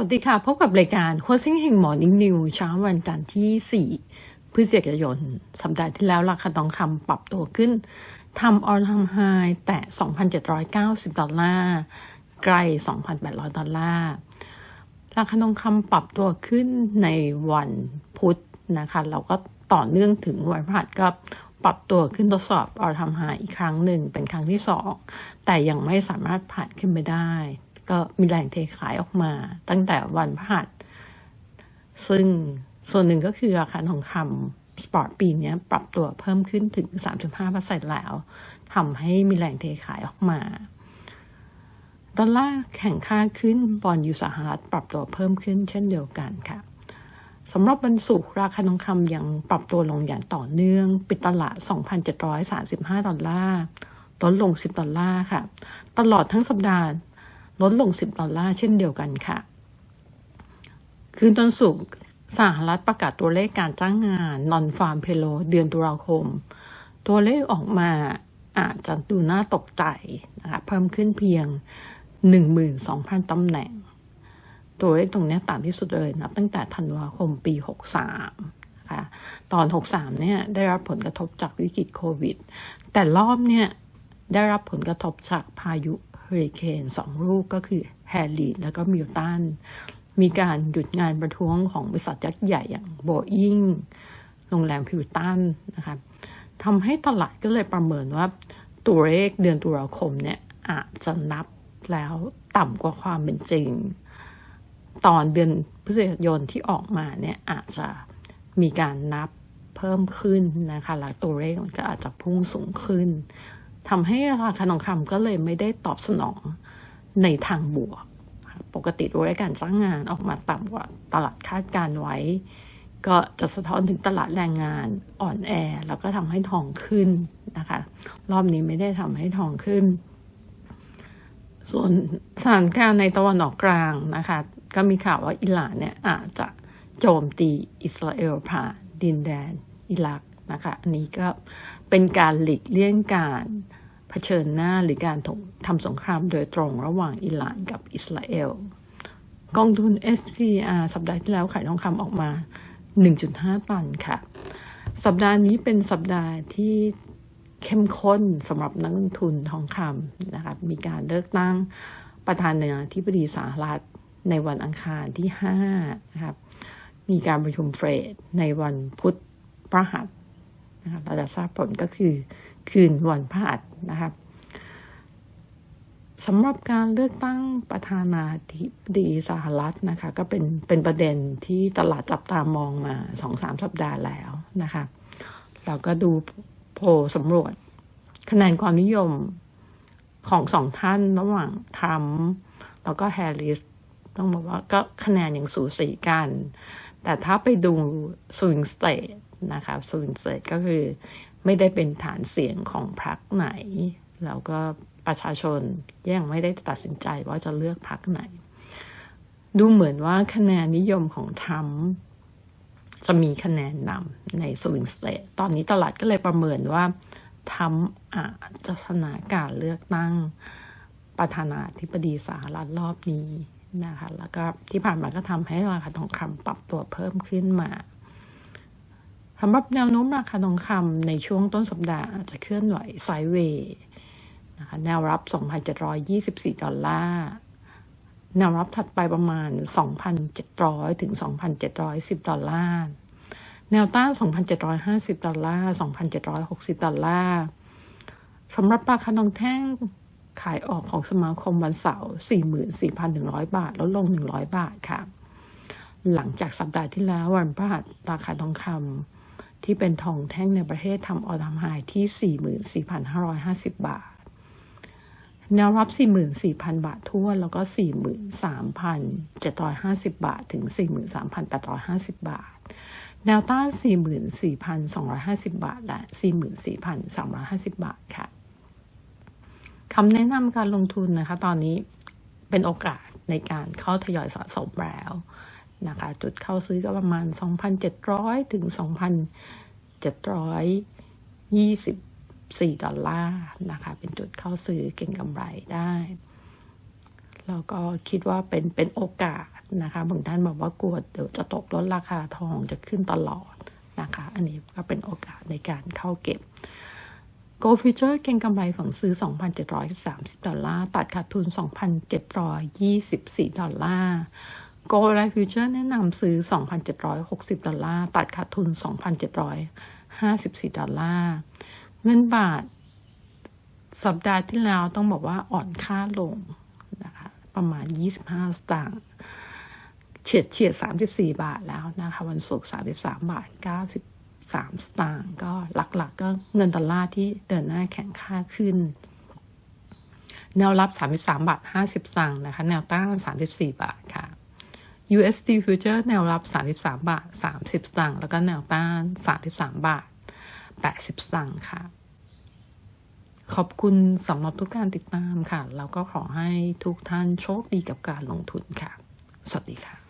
วัสดีค่ะ พบกับรายการโคซิ่งแห่งหมอนิ่งนิวเช้าวันจันทร์ที่ 4 พฤศจิกายน สัปดาห์ที่แล้วราคาทองคำปรับตัวขึ้นทำออลทำไฮแต่ 2,790 ดอลลาร์ใกล้ 2,800 ดอลลาร์ราคาทองคำปรับตัวขึ้นในวันพุธนะคะ เราก็ต่อเนื่องถึงวันพฤหัสก็ปรับตัวขึ้นทดสอบออทำหาอีกครั้งหนึ่งเป็นครั้งที่สองแต่ยังไม่สามารถผ่านขึ้นไปได้ ก็มีแรงเทขายออกมา ตั้งแต่วันพฤหัสซึ่งส่วนหนึ่งก็คือราคาทองคำสปอร์ตปีนี้ปรับตัวเพิ่มขึ้นถึง 3.5%แล้วทำให้มีแรงเทขายออกมา ดอลลาร์แข่งค่าขึ้นบอลยูสหรัฐปรับตัวเพิ่มขึ้นเช่นเดียวกันค่ะสำหรับวันศุกร์ราคาทองคำยังปรับตัวลงอย่างต่อเนื่อง ปิดตลาด 2,735 ดอลลาร์ลดลง 10 ดอลลาร์ค่ะ ตลอดทั้งสัปดาห์ ลดลง 10 ดอลลาร์เช่นเดียวกันค่ะ คืนตอนศุกร์สหรัฐประกาศตัวเลขการจ้างงานนอนฟาร์มเพโลเดือนตุลาคม ตัวเลขออกมาอาจจะดูน่าตกใจนะคะเพิ่มขึ้นเพียง 12,000 ตำแหน่ง ตัวเลขตรงนี้ต่ำที่สุดเลยนับตั้งแต่ธันวาคมปี 63นะคะตอน 63เนี่ยได้รับผลกระทบจากวิกฤตโควิด แต่รอบเนี่ยได้รับผลกระทบจากพายุ อริเคนสองลูกก็คือแฮร์รีแล้วก็มิลตันมีการหยุดงานประท้วงของบริษัทยักษ์ใหญ่อย่างโบอิงโรงแรมพิวตันนะคะทำให้ตลาดก็เลยประเมินว่าตัวเลขเดือนตุลาคมเนี่ยอาจจะนับแล้วต่ำกว่าความเป็นจริง ตอนเดือนพฤศจิกายนที่ออกมาเนี่ยอาจจะมีการนับเพิ่มขึ้นนะคะแล้วตัวเลขมันก็อาจจะพุ่งสูงขึ้น ทำให้ราคาทองคำก็เลยไม่ได้ตอบสนองในทางบวก ปกติตัวเลขการจ้างงานออกมาต่ำกว่าตลาดคาดการไว้ ก็จะสะท้อนถึงตลาดแรงงานอ่อนแอ แล้วก็ทำให้ทองขึ้นนะคะ รอบนี้ไม่ได้ทำให้ทองขึ้น ส่วนสถานการณ์ในตะวันออกกลางนะคะ ก็มีข่าวว่าอิหร่านเนี่ยอาจจะโจมตีอิสราเอลผ่านดินแดนอิรัก นะคะ อันนี้ก็เป็นการหลีกเลี่ยงการเผชิญหน้าหรือการทำสงครามโดยตรงระหว่างอิหร่านกับอิสราเอล กองทุน SPR สัปดาห์ที่แล้วขายทองคำออกมา 1.5 ตันค่ะ สัปดาห์นี้เป็นสัปดาห์ที่เข้มข้นสำหรับนักลงทุนทองคำนะคะมีการเลือกตั้งประธานาธิบดีสหรัฐในวันอังคารที่5นะครับ มีการประชุมเฟดในวันพุธพระหัส นะคะเราจะทราบผลก็คือคืนวันพฤหัสนะครับสำหรับการเลือกตั้งประธานาธิบดีสหรัฐนะคะ ก็เป็นเป็นประเด็นที่ตลาดจับตามองมาสองสามสัปดาห์แล้วนะคะ เราก็ดูโพลสำรวจคะแนนความนิยมของสองท่านระหว่างทรัมป์แล้วก็แฮร์ริสต้องบอกว่าก็คะแนนอย่างสูสีกัน แต่ถ้าไปดูสวิงสเตท นะคะสวิงสเตก็คือไม่ได้เป็นฐานเสียงของพรรคไหน แล้วก็ประชาชนยังไม่ได้ตัดสินใจว่าจะเลือกพรรคไหน ดูเหมือนว่าคะแนนนิยมของทรัมจะมีคะแนนนำในสวิงสเตทตอนนี้ตลาดก็เลยประเมินว่าทรัมอาจจะชนะการเลือกตั้งประธานาธิบดีสหรัฐรอบนี้นะคะ แล้วก็ที่ผ่านมาก็ทำให้ราคาทองคำปรับตัวเพิ่มขึ้นมา สำหรับแนวโน้มราคาทองคำในช่วงต้นสัปดาห์อาจจะเคลื่อนไหวไซด์เวย์นะคะแนวรับ 2,724 ดอลลาร์แนวรับถัดไปประมาณ 2,700 ถึง 2,710 ดอลลาร์ แนวต้าน 2,750 ดอลลาร์ 2,760 ดอลลาร์สำหรับราคาทองแท่งขายออกของสมาคมวันเสาร์ 44,100 บาท ลดลง 100 บาทค่ะ หลังจากสัปดาห์ที่แล้ววันพฤหัสราคาทองคำ ที่เป็นทองแท่งในประเทศทำออทำไฮที่ 44,550 บาท แนวรับ 44,000 บาททั่วแล้วก็ 43,750 บาทถึง 43,850 บาท แนวต้าน 44,250 บาท และ 44,350 บาทค่ะคำแนะนำการลงทุนนะคะ ตอนนี้เป็นโอกาสในการเข้าทยอยสะสมแล้ว นะคะ จุดเข้าซื้อก็ประมาณ 2,700 ถึง 2,724 ดอลลาร์นะคะ เป็นจุดเข้าซื้อเก่งกำไรได้ แล้วก็คิดว่าเป็นเป็นโอกาสนะคะบางท่านบอกว่ากลัวเดี๋ยวจะตกลดราคาทองจะขึ้นตลอดนะคะ อันนี้ก็เป็นโอกาสในการเข้าเก็บ Go Future เก็งกำไรฝั่งซื้อ 2,730 ดอลลาร์ ตัดขาดทุน 2,724 ดอลลาร์ Go Life Future แนะนำซื้อ 2,760 ดอลลาร์ ตัดขาดทุน 2,754 ดอลลาร์ เงินบาท สัปดาห์ที่แล้วต้องบอกว่าอ่อนค่าลงนะคะประมาณ 25 สตางค์เฉียดเฉียด 34 บาทแล้วนะคะ วันศุกร์ 33 บาท 93 สตางค์ก็หลักๆกก็เงินดอลลาร์ที่เดินหน้าแข็งค่าขึ้นแนวรับ 33 บาท 50สตางค์นะคะ แนวต้าน 34 บาทค่ะ USD Future แนวรับ 33 บาท 30 สตางค์ แล้วก็แนวต้าน 33 บาท 80 สตางค์ค่ะ ขอบคุณสำหรับทุกการติดตามค่ะ แล้วก็ขอให้ทุกท่านโชคดีกับการลงทุนค่ะ สวัสดีค่ะ